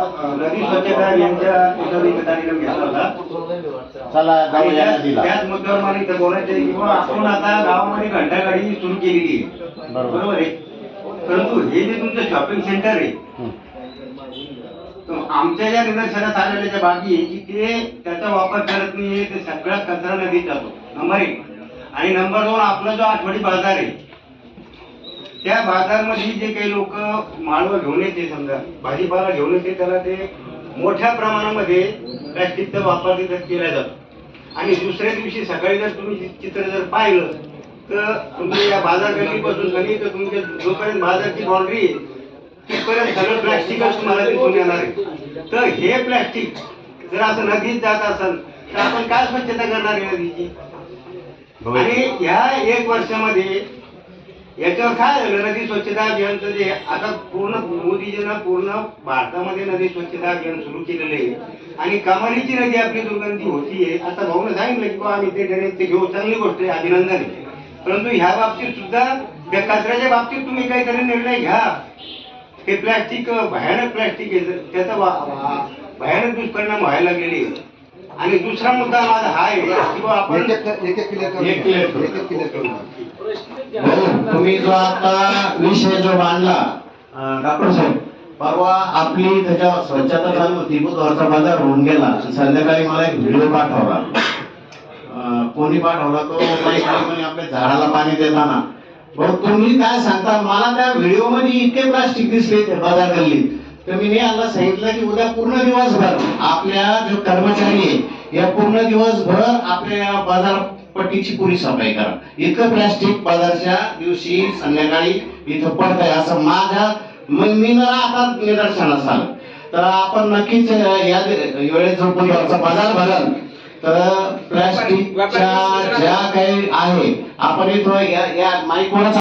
नदी स्वच्छता यांच्या याच्यावर एक कार्यक्रम घेतला होता. चला आणि जाऊया त्याच नदीला. त्याच मुद्द्यावर मला इथं बोलायचं आहे की बुवा आपण आता गावामध्ये घंटागाडी सुरू केलेली आहे. बरोबर. बरोबर आहे. परंतु हे जे तुमचं शॉपिंग सेंटर आहे हं. तर आमच्या ज्या निदर्शनास आलेल्या ज्या बाकी आहे की ते त्याचा वापर करत नाही ते सगळा कचरा नदीत जातो. नंबर एक. आणि नंबर दोन आपला जो आठवडी बाजार आहे त्या बाजारमध्ये जे काही लोक माळवं घेऊन येते समजा भाजीपाला घेऊन येते त्याला ते मोठ्या प्रमाणामध्ये प्लॅस्टिकचा वापर तिथे केला जातो. आणि दुसऱ्या दिवशी सकाळी जर तुम्ही चित्र जर पाहिलं तर तुम्ही या बाजार गल्लीपासून खाली तर तुमच्या जोपर्यंत बाजारची बाउंड्री तिथपर्यंत सगळं प्लॅस्टिकच तुम्हाला दिसून येणार आहे. तर हे प्लॅस्टिक जर असं नदीत जात असेल तर आपण काय स्वच्छता करणार आहे नदीची? आणि ह्या एक वर्षामध्ये याच्यावर काय झालं? नदी स्वच्छता अभियानचं जे आता पूर्ण मोदीजीनं पूर्ण भारतामध्ये नदी स्वच्छता अभियान सुरू केलेलं आहे. आणि कमालीची नदी आपली दुर्गंधी होतीये आता भाऊनं सांगितलं की आम्ही ते ड्रेनेज ते घेऊ. चांगली गोष्ट आहे अभिनंदन आहे. परंतु ह्या बाबतीत सुद्धा त्या कचऱ्याच्या बाबतीत तुम्ही काहीतरी निर्णय घ्या. हे प्लॅस्टिक भयानक प्लॅस्टिक आहे. त्याचा भयानक दुष्परिणाम व्हायला लागलेले आहे. आणि दुसरा मुद्दा माझा हा आहे की बा आपण एक एक क्लिअर करू. एक क्लिअर भाऊ, तुम्ही जो आता विषय जो मांडला डॉक्टर साहेब परवा आपली त्याच्यावर स्वच्छता चालू होती बुधवारचा बाजार होऊन गेला संध्याकाळी मला एक व्हिडिओ पाठवला. कोणी पाठवला तो म्हणे आपल्या झाडाला पाणी देताना. तुम्ही काय सांगता? मला त्या व्हिडिओमध्ये इतके प्लास्टिक दिसले बाजार गल्लीत तर मी यांना सांगितलं की उद्या पूर्ण दिवसभर आपल्या जो कर्मचारी आहे या पूर्ण दिवसभर आपल्या बाजार पट्टीची पुरी सफाई करा. इतकं प्लॅस्टिक बाजारच्या दिवशी संध्याकाळी इथं पडत आहे असं माझ्या मी आता निदर्शनास आलं. तर आपण नक्कीच या वेळेस जो बुधवारचा बाजार भरल तर प्लॅस्टिकच्या ज्या काही आहे आपण इथं या या माईकवरच